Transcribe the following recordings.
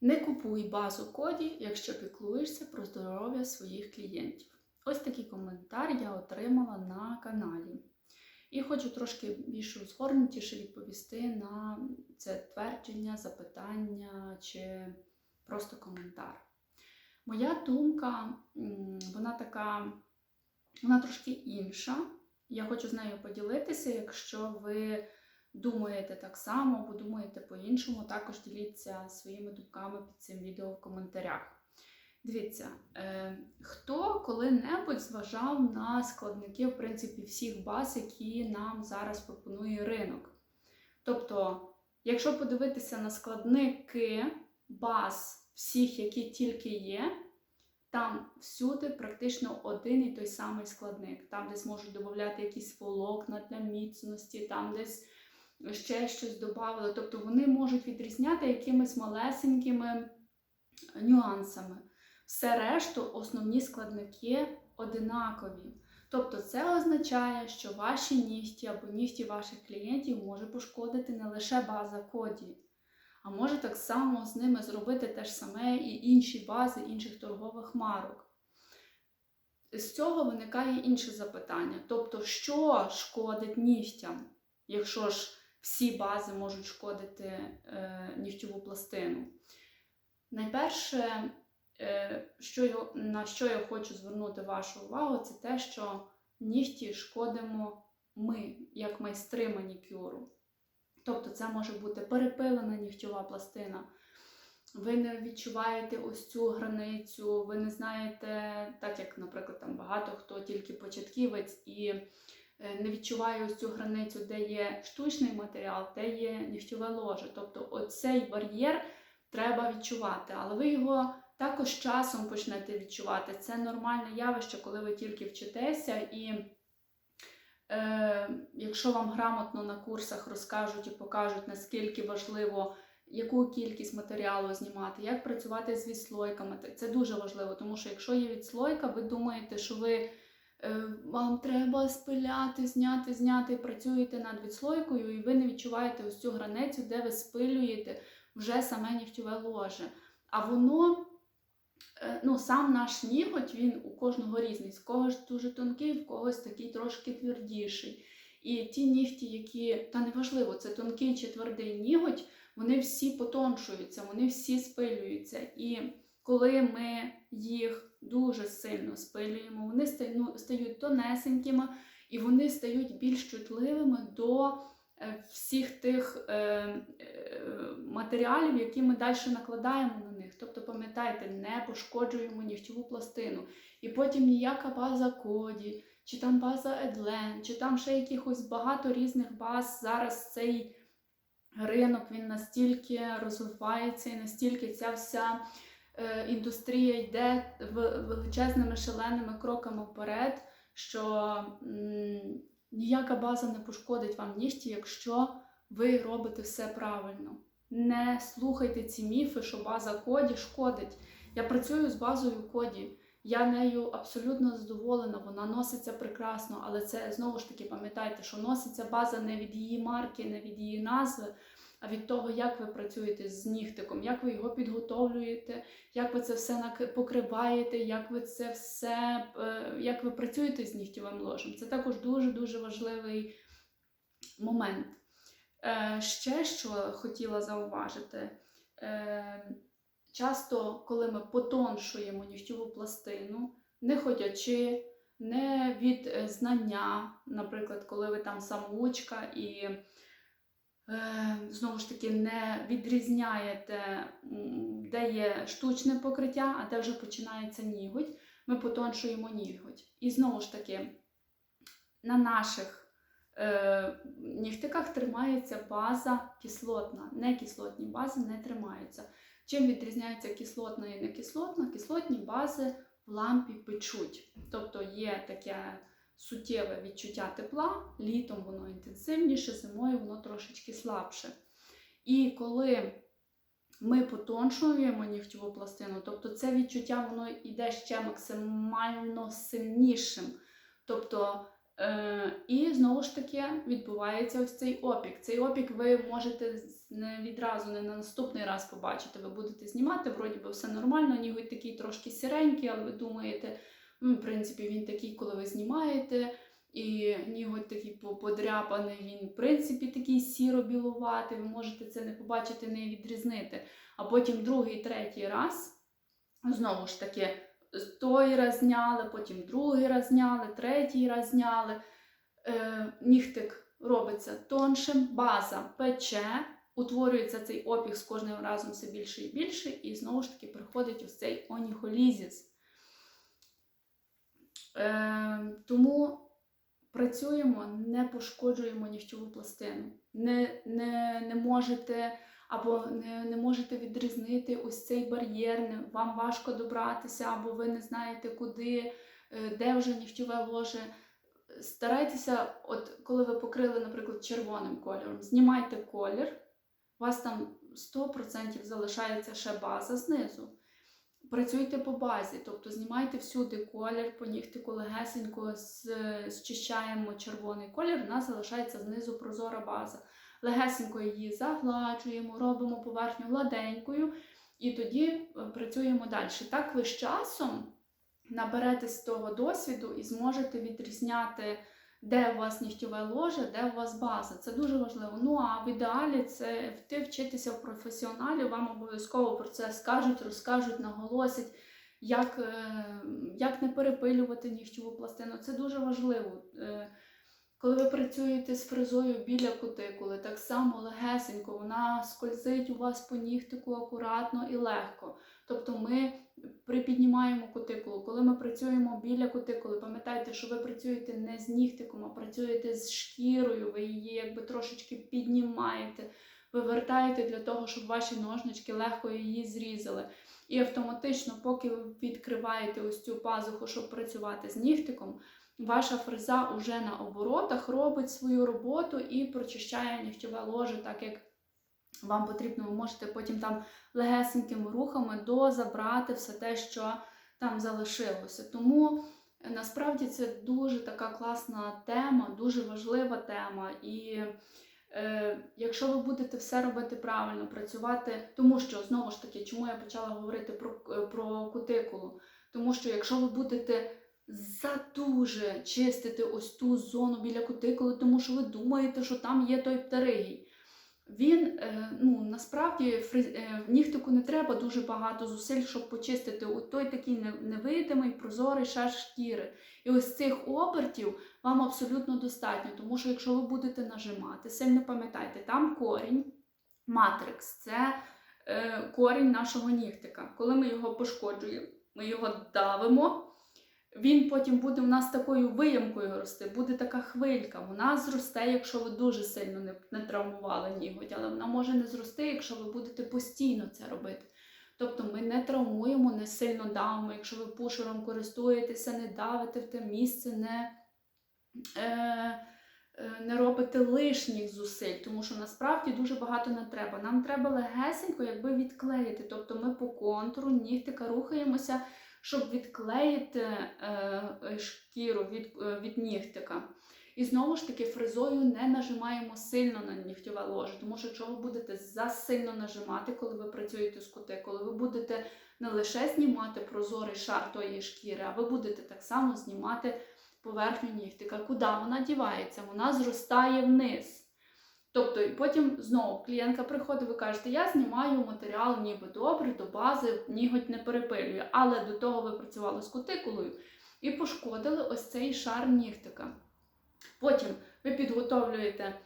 Не купуй базу коді, якщо піклуєшся про здоров'я своїх клієнтів. Ось такий коментар я отримала на каналі. І хочу трошки більш розгорнутіше відповісти на це твердження, запитання чи просто коментар. Моя думка, вона така, вона трошки інша. Я хочу з нею поділитися. Якщо ви думаєте так само або думаєте по-іншому, також діліться своїми думками під цим відео в коментарях. Дивіться, е, хто коли-небудь зважав на складники, в принципі, всіх баз, які нам зараз пропонує ринок. Тобто, якщо подивитися на складники баз всіх, які тільки є, там всюди практично один і той самий складник. Там десь можуть додати якісь волокна для міцності, там десь ще щось додали. Тобто вони можуть відрізняти якимись малесенькими нюансами. Все решту, основні складники одинакові. Тобто це означає, що ваші нігті або нігті ваших клієнтів може пошкодити не лише база коді, а може так само з ними зробити те ж саме і інші бази інших торгових марок. З цього виникає інше запитання. Тобто, що шкодить нігтям, якщо ж всі бази можуть шкодити е, нігтєву пластину? Найперше, е, що на що я хочу звернути вашу увагу, це те, що нігті шкодимо ми, як майстри манікюру. Тобто це може бути перепилена нігтєва пластина. Ви не відчуваєте ось цю границю, ви не знаєте, так як, наприклад, там багато хто тільки початківець і не відчуває ось цю границю, де є штучний матеріал, де є нігтєве ложе. Тобто оцей бар'єр треба відчувати, але ви його також часом почнете відчувати. Це нормальне явище, коли ви тільки вчитеся і. Е, якщо вам грамотно на курсах розкажуть і покажуть, наскільки важливо, яку кількість матеріалу знімати, як працювати з відслойками, це дуже важливо, тому що якщо є відслойка, ви думаєте, що ви е, вам треба спиляти, зняти, зняти, працюєте над відслойкою, і ви не відчуваєте ось цю границю, де ви спилюєте вже саме нігтєве ложе. А воно Е, ну, сам наш ніготь, він у кожного різний. З когось дуже тонкий, в когось такий трошки твердіший. І ті нігті, які, та неважливо, це тонкий чи твердий ніготь, вони всі потоншуються, вони всі спилюються. І коли ми їх дуже сильно спилюємо, вони ну, стають тонесенькими і вони стають більш чутливими до е, всіх тих е, матеріалів, які ми далі накладаємо на них. Тобто, пам'ятайте, не пошкоджуємо нігтєву пластину. І потім ніяка база коді, чи там база Едлен, чи там ще якихось багато різних баз. Зараз цей ринок він настільки розвивається і настільки ця вся е, індустрія йде величезними шаленими кроками вперед, що ніяка база не пошкодить вам нігті, якщо ви робите все правильно. Не слухайте ці міфи, що база коді шкодить. Я працюю з базою коді. Я нею абсолютно задоволена, вона носиться прекрасно, але це знову ж таки пам'ятайте, що носиться база не від її марки, не від її назви, а від того, як ви працюєте з нігтиком, як ви його підготовлюєте, як ви це все покриваєте, як ви це все, е, як ви працюєте з нігтєвим ложем. Це також дуже-дуже важливий момент. Е, ще що хотіла зауважити, е, часто, коли ми потоншуємо нігтєву пластину, не ходячи, не від знання, наприклад, коли ви там самоучка і знову ж таки не відрізняєте, де є штучне покриття, а де вже починається ніготь, ми потоншуємо ніготь. І знову ж таки, на наших е, нігтиках тримається база кислотна. Некислотні бази не тримаються. Чим відрізняється кислотна і некислотна? Кислотні бази в лампі печуть. Тобто є таке суттєве відчуття тепла, літом воно інтенсивніше, зимою воно трошечки слабше. І коли ми потоншуємо нігтєву пластину, тобто це відчуття воно йде ще максимально сильнішим. Тобто Е, і знову ж таки відбувається ось цей опік. Цей опік ви можете не відразу, не на наступний раз побачити. Ви будете знімати, вроді би все нормально, ніготь такий трошки сіренький, але ви думаєте, ну, в принципі, він такий, коли ви знімаєте. І ніготь такий подряпаний, він, в принципі, такий сіро-білуватий, ви можете це не побачити, не відрізнити. А потім другий, третій раз, знову ж таки, той раз зняли, потім другий раз зняли, третій раз зняли. Е, нігтик робиться тоншим, база пече, утворюється цей опік з кожним разом все більше і більше, і знову ж таки приходить ось цей оніхолізіс. Е, тому працюємо, не пошкоджуємо нігтєву пластину. Не, не, не можете або не, не можете відрізнити ось цей бар'єр, вам важко добратися, або ви не знаєте, куди, е, де вже нігтєве ложе. Старайтеся, от коли ви покрили, наприклад, червоним кольором, знімайте колір, у вас там 100% залишається ще база знизу. Працюйте по базі, тобто знімайте всюди колір, по нігтику легесенько з- зчищаємо червоний колір, у нас залишається знизу прозора база. Легесенько її загладжуємо, робимо поверхню гладенькою і тоді е, працюємо далі. Так ви з часом наберетесь того досвіду і зможете відрізняти, де у вас нігтєве ложе, де у вас база. Це дуже важливо. Ну а в ідеалі це ти вчитися в професіоналів, вам обов'язково про це скажуть, розкажуть, наголосять. Як, е, як не перепилювати нігтєву пластину, це дуже важливо. Е, Коли ви працюєте з фрезою біля кутикули, так само легесенько, вона скользить у вас по нігтику акуратно і легко. Тобто ми припіднімаємо кутикулу. Коли ми працюємо біля кутикули, пам'ятайте, що ви працюєте не з нігтиком, а працюєте з шкірою, ви її якби трошечки піднімаєте, вивертаєте для того, щоб ваші ножнички легко її зрізали. І автоматично, поки ви відкриваєте ось цю пазуху, щоб працювати з нігтиком, ваша фреза уже на оборотах робить свою роботу і прочищає нігтєве ложе, так як вам потрібно, ви можете потім там легесенькими рухами дозабрати все те, що там залишилося. Тому е, насправді це дуже така класна тема, дуже важлива тема. І е, якщо ви будете все робити правильно, працювати, тому що знову ж таки, чому я почала говорити про, е, про кутикулу? Тому що якщо ви будете задуже чистити ось ту зону біля кутикули, тому що ви думаєте, що там є той птеригій. Він е, ну насправді фриз, е, нігтику не треба дуже багато зусиль, щоб почистити от той такий невидимий, прозорий шар шкіри. І ось цих обертів вам абсолютно достатньо, тому що якщо ви будете нажимати, сильно пам'ятайте, там корінь, матрикс це е, корінь нашого нігтика. Коли ми його пошкоджуємо, ми його давимо. Він потім буде у нас такою виямкою рости, буде така хвилька. Вона зросте, якщо ви дуже сильно не, не травмували ніготь, але вона може не зрости, якщо ви будете постійно це робити. Тобто ми не травмуємо, не сильно давимо. Якщо ви пушером користуєтеся, не давите в те місце, не, е, е, не робите лишніх зусиль, тому що насправді дуже багато не треба. Нам треба легесенько якби відклеїти. Тобто ми по контуру нігтика рухаємося щоб відклеїти е, шкіру від, е, від нігтика. І знову ж таки, фрезою не нажимаємо сильно на нігтєве ложе, тому що якщо ви будете засильно нажимати, коли ви працюєте з кутикули, ви будете не лише знімати прозорий шар тої шкіри, а ви будете так само знімати поверхню нігтика. Куди вона дівається? Вона зростає вниз. Тобто, і потім знову клієнтка приходить, ви кажете, я знімаю матеріал ніби добре, до бази, ніготь не перепилює, але до того ви працювали з кутикулою і пошкодили ось цей шар нігтика. Потім ви підготовлюєте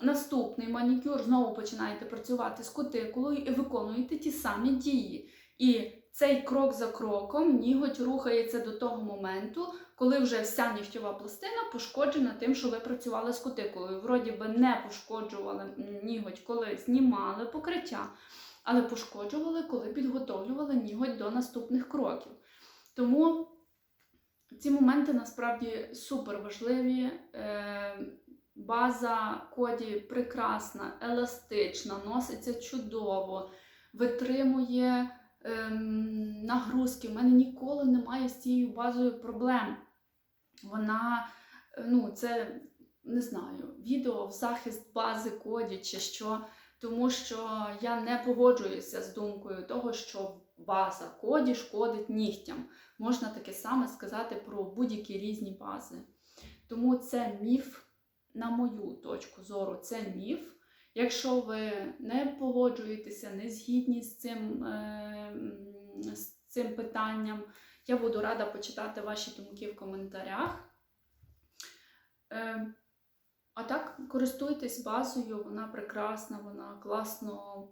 наступний манікюр, знову починаєте працювати з кутикулою і виконуєте ті самі дії. І цей крок за кроком ніготь рухається до того моменту, коли вже вся нігтєва пластина пошкоджена тим, що ви працювали з кутикулою. Вроді би не пошкоджували ніготь, коли знімали покриття, але пошкоджували, коли підготовлювали ніготь до наступних кроків. Тому ці моменти насправді супер важливі. Е, База коді прекрасна, еластична, носиться чудово, витримує ем, нагрузки. У мене ніколи немає з цією базою проблем. Вона ну, це не знаю, відео в захист бази коді чи що. Тому що я не погоджуюся з думкою того, що база коді шкодить нігтям. Можна таке саме сказати про будь-які різні бази. Тому це міф, на мою точку зору, це міф. Якщо ви не погоджуєтеся, не згідні з цим, е, з цим питанням, я буду рада почитати ваші думки в коментарях. Е, а так, користуйтесь базою, вона прекрасна, вона класно,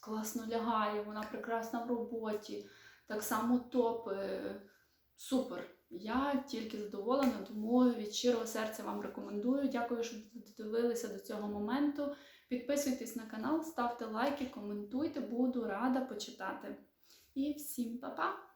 класно лягає, вона прекрасна в роботі. Так само топ. е, Супер. Я тільки задоволена, тому від щирого серця вам рекомендую. Дякую, що додивилися до цього моменту. Підписуйтесь на канал, ставте лайки, коментуйте, буду рада почитати. І всім па-па!